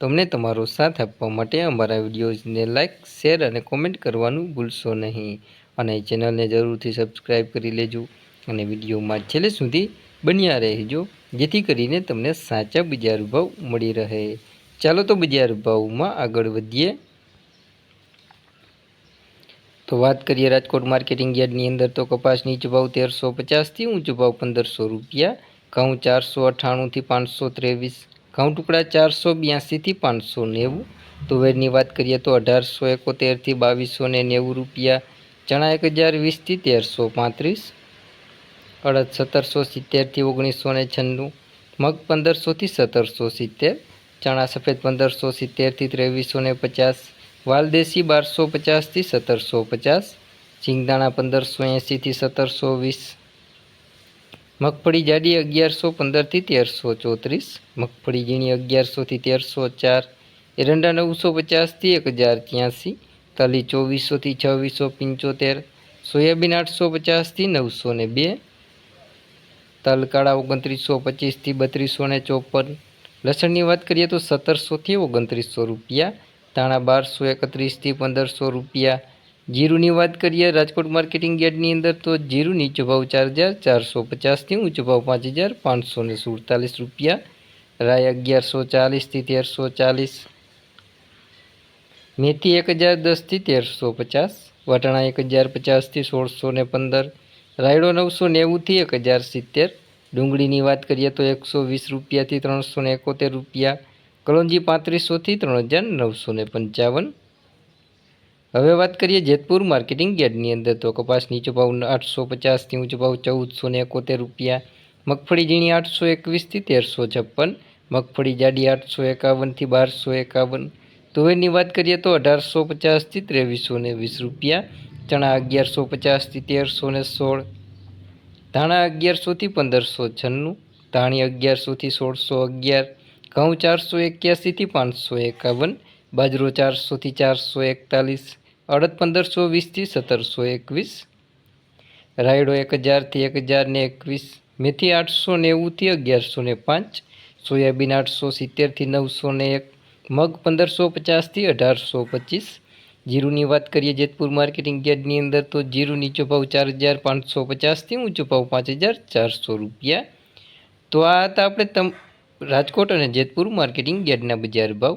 તો અમને તમારો સાથ આપવા માટે અમારા વિડીયોઝને લાઇક શેર અને કોમેન્ટ કરવાનું ભૂલશો નહીં. અને ચેનલને જરૂરથી સબસ્ક્રાઈબ કરી લેજો અને વિડીયોમાં છેલ્લે સુધી બન્યા રહેજો, જેથી કરીને તમને સાચા બજાર ભાવ મળી રહે. ચાલો તો બજાર ભાવમાં આગળ વધીએ. તો વાત કરીએ રાજકોટ માર્કેટિંગ યાર્ડની અંદર તો કપાસ નીચો ભાવ તેરસો પચાસથી ઊંચો ભાવ પંદરસો રૂપિયા, ઘઉં ચારસો અઠ્ઠાણુંથી પાંચસો ત્રેવીસ ઘઉં ટુકડા ચારસો બ્યાસીથી પાંચસો નેવું. તુવેરની વાત કરીએ તો અઢારસો એકોતેરથી બાવીસો ને નેવું રૂપિયા. ચણા એક હજાર વીસથી તેરસો પાંત્રીસ. અડદ સત્તરસો સિત્તેરથી ઓગણીસો ને છન્નું. મગ પંદરસોથી સત્તરસો સિત્તેર. ચણા સફેદ પંદરસો સિત્તેરથી ત્રેવીસો ને પચાસ. વાલદેશી બારસો પચાસથી સત્તરસો પચાસ. સિંગદાણા પંદરસો એંસીથી સત્તરસો વીસ. મગફળી જાડી અગિયારસો પંદરથી તેરસો ચોત્રીસ, મગફળી ઝીણી અગિયારસોથી તેરસો ચાર, એરંડા નવસો પચાસથી એક હજાર ત્યાંસી, તલી ચોવીસોથી છવ્વીસો પંચોતેર, સોયાબીન આઠસો પચાસથી નવસો ને બે તલ કાળા ઓગણત્રીસો પચીસથી બત્રીસો ને ચોપન, લસણની વાત કરીએ તો સત્તરસોથી ઓગણત્રીસો રૂપિયા, ધાણા બારસો એકત્રીસથી પંદરસો રૂપિયા જીરુની વાત કરીએ, રાજકોટ માર્કેટિંગ યાર્ડની અંદર તો જીરું નીચો ભાવ ચાર હજાર, ચારસો પચાસથી ઊંચો ભાવ પાંચ હજાર, પાંચસો ને સુડતાલીસ રૂપિયા. રાય અગિયારસો ચાલીસથી તેરસો ચાલીસ. મેથી એક હજાર દસથી તેરસો પચાસ. વટાણા એક હજાર પચાસથી સોળસો ને પંદર. રાયડો નવસો નેવુંથી એક હજાર સિત્તેર. ડુંગળીની વાત કરીએ તો એકસો વીસ રૂપિયાથી ત્રણસો ને એકોતેર રૂપિયા. કલોંજી પાંત્રીસોથી ત્રણ હજાર નવસો ને પંચાવન. હવે વાત કરીએ જેતપુર માર્કેટિંગ યાર્ડની અંદર તો કપાસ નીચો ભાવ આઠસો પચાસથી ઊંચો ભાવ ચૌદસો ને એકોતેર રૂપિયા, મગફળી ઝીણી આઠસો એકવીસથી તેરસો છપ્પન, મગફળી જાડી આઠસો એકાવનથી બારસો એકાવન. તુવેરની વાત કરીએ તો અઢારસો પચાસથી ત્રેવીસો ને વીસ રૂપિયા, ચણા અગિયારસો પચાસથી તેરસો ને સોળ, ધાણા અગિયારસોથી પંદરસો છન્નું, ધાણી અગિયારસોથી સોળસો અગિયાર, ઘઉં ચારસો એક્યાસીથી પાંચસો એકાવન બાજરો ચારસોથી ચારસો એકતાલીસ, અડદ પંદરસો વીસથી સત્તરસો એકવીસ, રાયડો એક હજારથી એક હજાર ને એકવીસ, મેથી આઠસો નેવુંથી અગિયારસો ને પાંચ, સોયાબીન આઠસો સિત્તેરથી નવસો ને એક, મગ પંદરસો પચાસથી અઢારસો પચીસ. જીરુની વાત કરીએ જેતપુર માર્કેટિંગ યાર્ડની અંદર તો જીરું નીચો ભાવ ચાર હજાર પાંચસો પચાસથી ઊંચો ભાવ પાંચ હજાર ચારસો રૂપિયા. તો આ હતા આપણે તમ રાજકોટ અને જેતપુર માર્કેટિંગ યાર્ડના બજાર ભાવ.